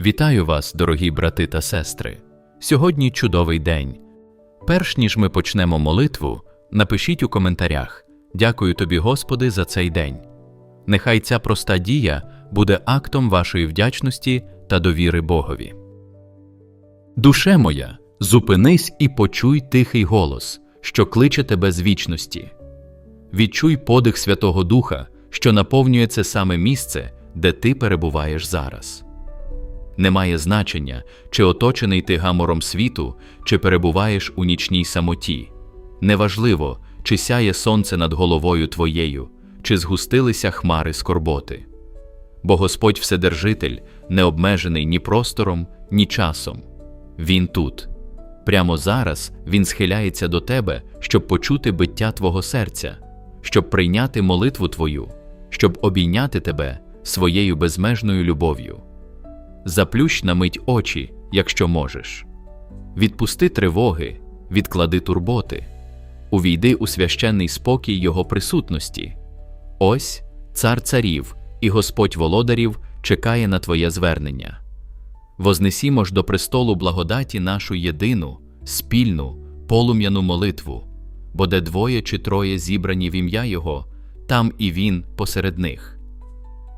Вітаю вас, дорогі брати та сестри. Сьогодні чудовий день. Перш ніж ми почнемо молитву, напишіть у коментарях Дякую тобі, Господи, за цей день. Нехай ця проста дія буде актом вашої вдячності та довіри Богові. Душе моя, зупинись і почуй тихий голос, що кличе тебе з вічності. Відчуй подих Святого Духа, що наповнює це саме місце, де ти перебуваєш зараз. Немає значення, чи оточений ти гамором світу, чи перебуваєш у нічній самоті. Неважливо, чи сяє сонце над головою твоєю, чи згустилися хмари скорботи. Бо Господь Вседержитель не обмежений ні простором, ні часом. Він тут. Прямо зараз Він схиляється до тебе, щоб почути биття твого серця, щоб прийняти молитву твою, щоб обійняти тебе своєю безмежною любов'ю. Заплющ на мить очі, якщо можеш. Відпусти тривоги, відклади турботи, увійди у священний спокій Його присутності. Ось цар царів і Господь володарів чекає на Твоє звернення. Вознесімо ж до престолу благодаті нашу єдину, спільну, полум'яну молитву, бо де двоє чи троє зібрані в ім'я Його, там і Він посеред них.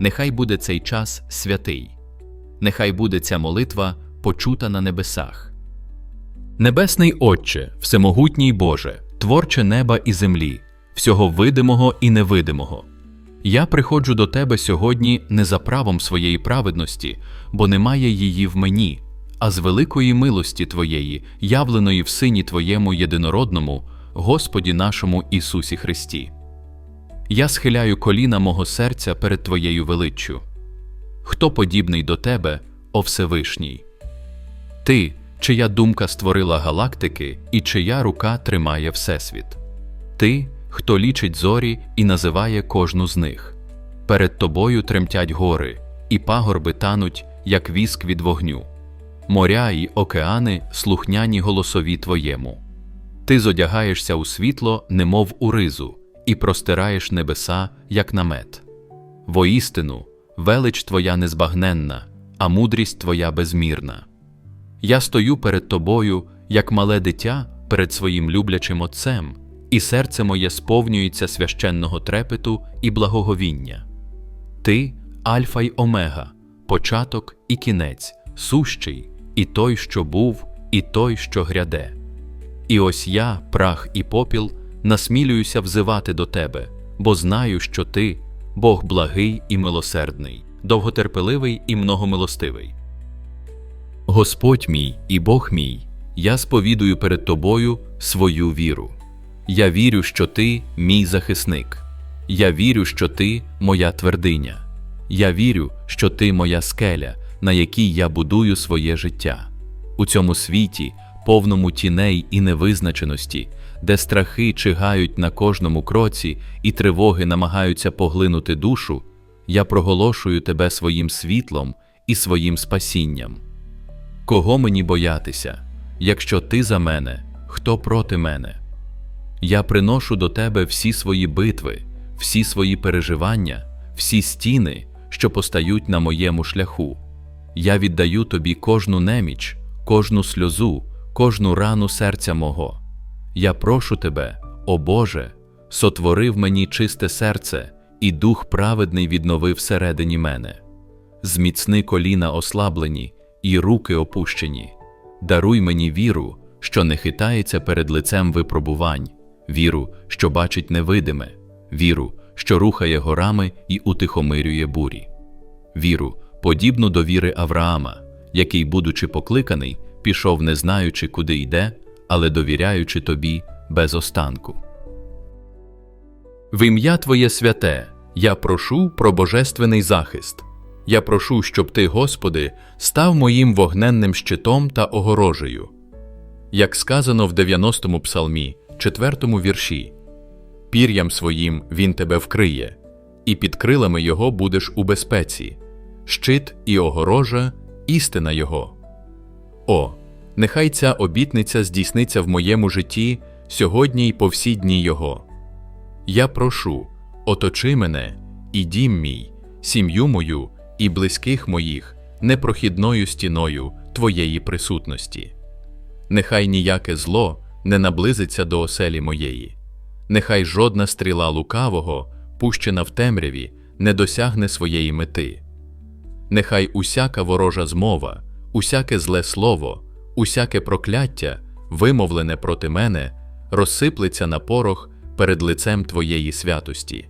Нехай буде цей час святий нехай буде ця молитва почута на небесах. Небесний Отче, Всемогутній Боже, творче неба і землі, всього видимого і невидимого. Я приходжу до Тебе сьогодні не за правом своєї праведності, бо немає її в мені, а з великої милості Твоєї, явленої в Сині Твоєму єдинородному, Господі нашому Ісусі Христі. Я схиляю коліна мого серця перед Твоєю величчю. Хто подібний до тебе, о Всевишній? Ти, чия думка створила галактики і чия рука тримає Всесвіт? Ти, хто лічить зорі і називає кожну з них. Перед тобою тремтять гори, і пагорби тануть, як віск від вогню. Моря й океани слухняні голосові твоєму. Ти зодягаєшся у світло, немов у ризу, і простираєш небеса, як намет. Воістину, велич Твоя незбагненна, а мудрість Твоя безмірна. Я стою перед Тобою, як мале дитя перед своїм люблячим Отцем, і серце моє сповнюється священного трепету і благоговіння. Ти Альфа й Омега, початок і кінець, сущий, і той, що був, і той, що гряде. І ось я, прах і попіл, насмілююся взивати до Тебе, бо знаю, що Ти Бог благий і милосердний, довготерпеливий і многомилостивий. Господь мій і Бог мій, я сповідую перед Тобою свою віру. Я вірю, що Ти мій захисник. Я вірю, що Ти моя твердиня. Я вірю, що Ти моя скеля, на якій я будую своє життя. У цьому світі, повному тіней і невизначеності, де страхи чигають на кожному кроці і тривоги намагаються поглинути душу, я проголошую тебе своїм світлом і своїм спасінням. Кого мені боятися, якщо ти за мене, хто проти мене? Я приношу до тебе всі свої битви, всі свої переживання, всі стіни, що постають на моєму шляху. Я віддаю тобі кожну неміч, кожну сльозу, кожну рану серця мого. Я прошу тебе, о Боже, сотвори в мені чисте серце, і дух праведний віднови всередині мене. Зміцни коліна ослаблені і руки опущені. Даруй мені віру, що не хитається перед лицем випробувань, віру, що бачить невидиме, віру, що рухає горами і утихомирює бурі, віру, подібну до віри Авраама, який, будучи покликаний, пішов, не знаючи, куди йде, але довіряючи тобі без останку. В ім'я Твоє святе, я прошу про божественний захист. Я прошу, щоб Ти, Господи, став моїм вогненним щитом та огорожею. Як сказано в 90-му псалмі, 4-му вірші, пір'ям своїм Він тебе вкриє, і під крилами Його будеш у безпеці, щит і огорожа, істина Його. О, нехай ця обітниця здійсниться в моєму житті сьогодні й по всі дні Його. Я прошу, оточи мене і дім мій, сім'ю мою і близьких моїх непрохідною стіною Твоєї присутності. Нехай ніяке зло не наблизиться до оселі моєї, нехай жодна стріла лукавого, пущена в темряві, не досягне своєї мети. Нехай усяка ворожа змова, усяке зле слово, усяке прокляття, вимовлене проти мене, розсиплеться на порох перед лицем Твоєї святості.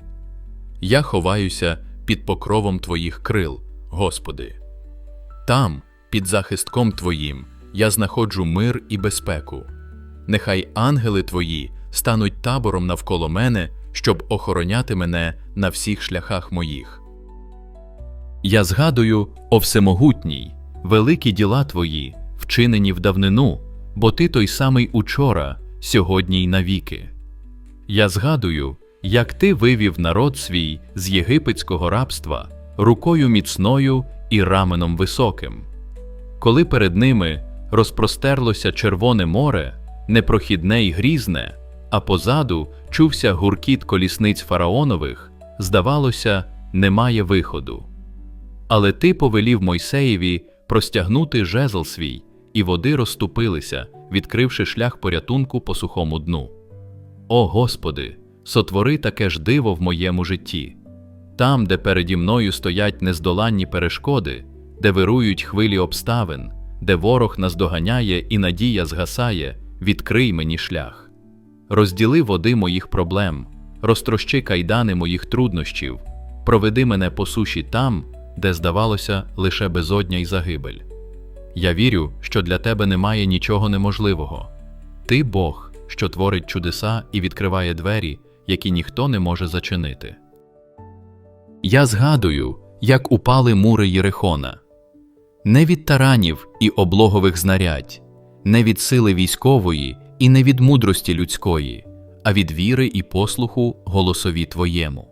Я ховаюся під покровом Твоїх крил, Господи. Там, під захистком Твоїм, я знаходжу мир і безпеку. Нехай ангели Твої стануть табором навколо мене, щоб охороняти мене на всіх шляхах моїх. Я згадую, о всемогутній, великі діла Твої, вчинені в давнину, бо Ти той самий учора, сьогодні й навіки. Я згадую, як Ти вивів народ свій з єгипетського рабства рукою міцною і раменом високим. Коли перед ними розпростерлося Червоне море, непрохідне й грізне, а позаду чувся гуркіт колісниць фараонових, здавалося, немає виходу. Але ти повелів Мойсеєві простягнути жезл свій, і води розступилися, відкривши шлях порятунку по сухому дну. О Господи, сотвори таке ж диво в моєму житті. Там, де переді мною стоять нездоланні перешкоди, де вирують хвилі обставин, де ворог наздоганяє і надія згасає, відкрий мені шлях. Розділи води моїх проблем, розтрощи кайдани моїх труднощів, проведи мене по суші там, де здавалося лише безодня й загибель. Я вірю, що для тебе немає нічого неможливого. Ти Бог, що творить чудеса і відкриває двері, які ніхто не може зачинити. Я згадую, як упали мури Єрихона. Не від таранів і облогових знарядь, не від сили військової і не від мудрості людської, а від віри і послуху голосові Твоєму.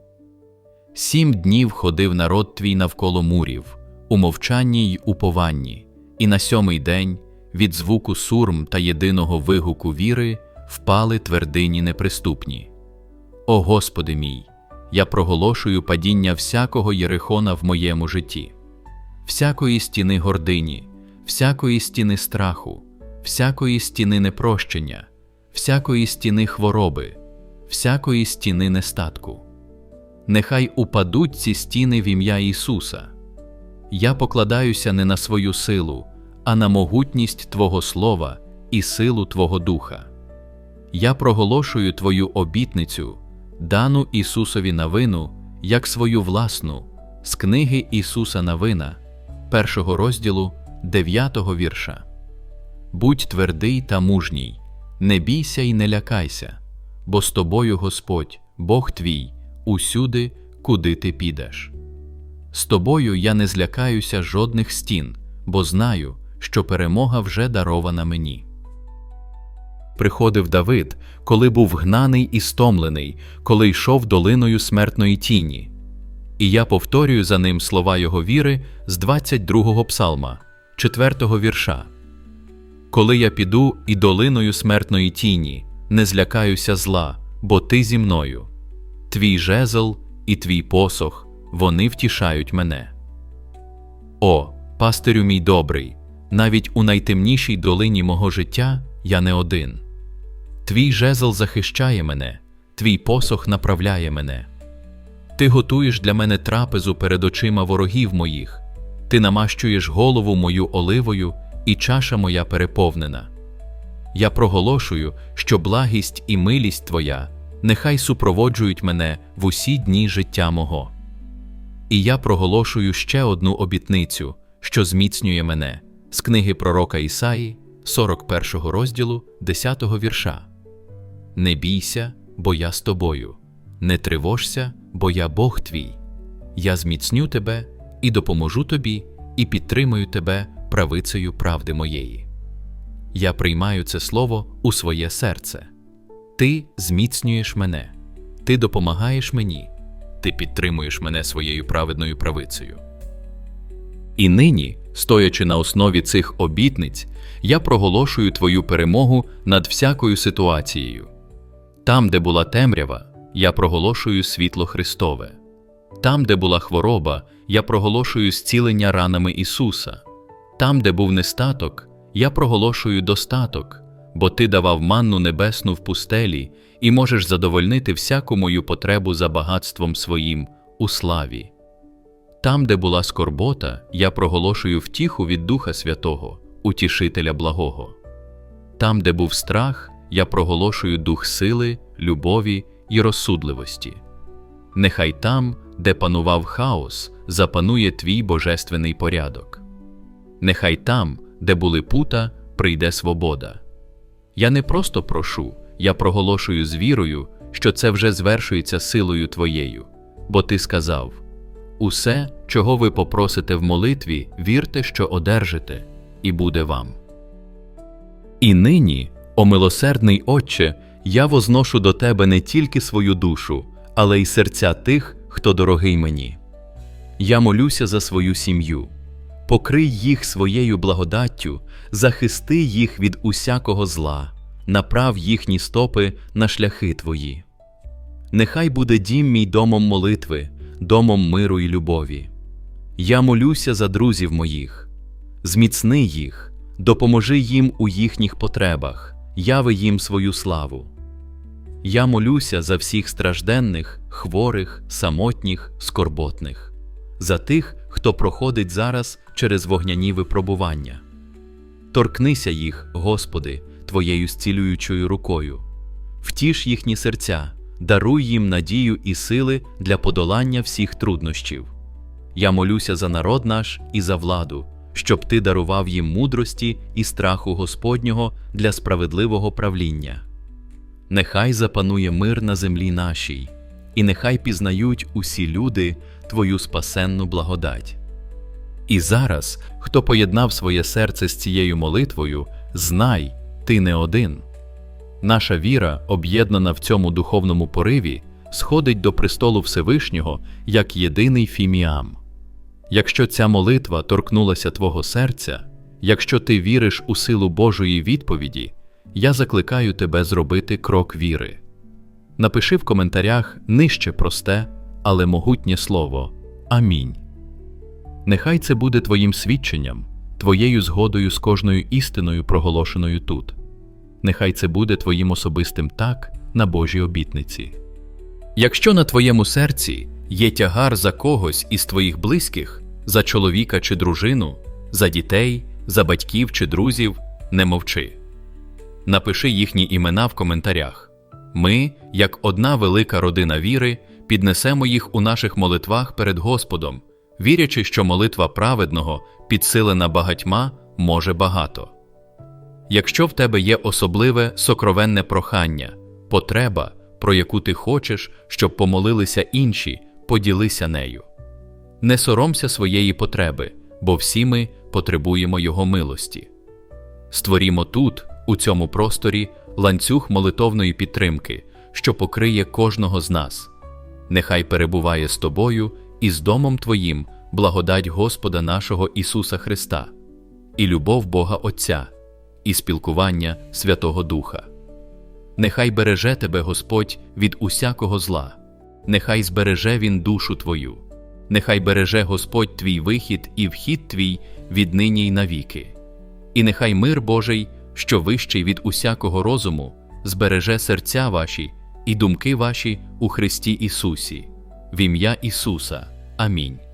Сім днів ходив народ твій навколо мурів, у мовчанні й упованні, і на сьомий день від звуку сурм та єдиного вигуку віри впали твердині неприступні. О Господи мій! Я проголошую падіння всякого єрихона в моєму житті, всякої стіни гордині, всякої стіни страху, всякої стіни непрощення, всякої стіни хвороби, всякої стіни нестатку. Нехай упадуть ці стіни в ім'я Ісуса. Я покладаюся не на свою силу, а на могутність Твого Слова і силу Твого Духа. Я проголошую Твою обітницю, дану Ісусові Навину, як свою власну, з книги Ісуса Навина, першого розділу, дев'ятого вірша. Будь твердий та мужній, не бійся й не лякайся, бо з тобою Господь, Бог твій, усюди, куди ти підеш. З тобою я не злякаюся жодних стін, бо знаю, що перемога вже дарована мені. Приходив Давид, коли був гнаний і стомлений, коли йшов долиною смертної тіні. І я повторюю за ним слова його віри з 22-го псалма, 4-го вірша. Коли я піду і долиною смертної тіні, не злякаюся зла, бо ти зі мною. Твій жезл і твій посох, вони втішають мене. О, пастирю мій добрий, навіть у найтемнішій долині мого життя я не один. Твій жезл захищає мене, твій посох направляє мене. Ти готуєш для мене трапезу перед очима ворогів моїх, ти намащуєш голову мою оливою, і чаша моя переповнена. Я проголошую, що благість і милість Твоя нехай супроводжують мене в усі дні життя мого. І я проголошую ще одну обітницю, що зміцнює мене з книги пророка Ісаї, 41 розділу, 10 вірша. Не бійся, бо я з тобою, не тривожся, бо я Бог твій. Я зміцню тебе і допоможу тобі, і підтримую тебе правицею правди моєї. Я приймаю це слово у своє серце. Ти зміцнюєш мене, ти допомагаєш мені, ти підтримуєш мене своєю праведною правицею. І нині, стоячи на основі цих обітниць, я проголошую твою перемогу над всякою ситуацією. Там, де була темрява, я проголошую світло Христове. Там, де була хвороба, я проголошую зцілення ранами Ісуса. Там, де був нестаток, я проголошую достаток, бо Ти давав манну небесну в пустелі і можеш задовольнити всяку мою потребу за багатством своїм у славі. Там, де була скорбота, я проголошую втіху від Духа Святого, Утішителя благого. Там, де був страх, я проголошую дух сили, любові і розсудливості. Нехай там, де панував хаос, запанує твій божественний порядок. Нехай там, де були пута, прийде свобода. Я не просто прошу, я проголошую з вірою, що це вже звершується силою твоєю, бо ти сказав: Усе, чого ви попросите в молитві, вірте, що одержите, і буде вам. І нині, о милосердний Отче, я возношу до Тебе не тільки свою душу, але й серця тих, хто дорогий мені. Я молюся за свою сім'ю. Покрий їх своєю благодаттю, захисти їх від усякого зла, направ їхні стопи на шляхи твої. Нехай буде дім мій домом молитви, домом миру і любові. Я молюся за друзів моїх, зміцни їх, допоможи їм у їхніх потребах, яви їм свою славу. Я молюся за всіх стражденних, хворих, самотніх, скорботних, за тих, хто проходить зараз через вогняні випробування. Торкнися їх, Господи, Твоєю зцілюючою рукою, втіш їхні серця, даруй їм надію і сили для подолання всіх труднощів. Я молюся за народ наш і за владу, щоб Ти дарував їм мудрості і страху Господнього для справедливого правління. Нехай запанує мир на землі нашій, і нехай пізнають усі люди Твою спасенну благодать. І зараз, хто поєднав своє серце з цією молитвою, знай, ти не один. Наша віра, об'єднана в цьому духовному пориві, сходить до престолу Всевишнього як єдиний фіміам. Якщо ця молитва торкнулася твого серця, якщо ти віриш у силу Божої відповіді, я закликаю тебе зробити крок віри. Напиши в коментарях нижче просте, але могутнє слово Амінь. Нехай це буде твоїм свідченням, твоєю згодою з кожною істиною, проголошеною тут. Нехай це буде твоїм особистим так на Божій обітниці. Якщо на твоєму серці є тягар за когось із твоїх близьких, за чоловіка чи дружину, за дітей, за батьків чи друзів, не мовчи. Напиши їхні імена в коментарях. Ми, як одна велика родина віри, піднесемо їх у наших молитвах перед Господом, вірячи, що молитва праведного, підсилена багатьма, може багато. Якщо в тебе є особливе сокровенне прохання, потреба, про яку ти хочеш, щоб помолилися інші, поділися нею. Не соромся своєї потреби, бо всі ми потребуємо Його милості. Створімо тут, у цьому просторі, ланцюг молитовної підтримки, що покриє кожного з нас. Нехай перебуває з тобою і з домом Твоїм благодать Господа нашого Ісуса Христа, і любов Бога Отця, і спілкування Святого Духа. Нехай береже тебе Господь від усякого зла, нехай збереже Він душу твою, нехай береже Господь твій вихід і вхід твій віднині й навіки, і нехай мир Божий, що вищий від усякого розуму, збереже серця ваші і думки ваші у Христі Ісусі, в ім'я Ісуса. Амінь.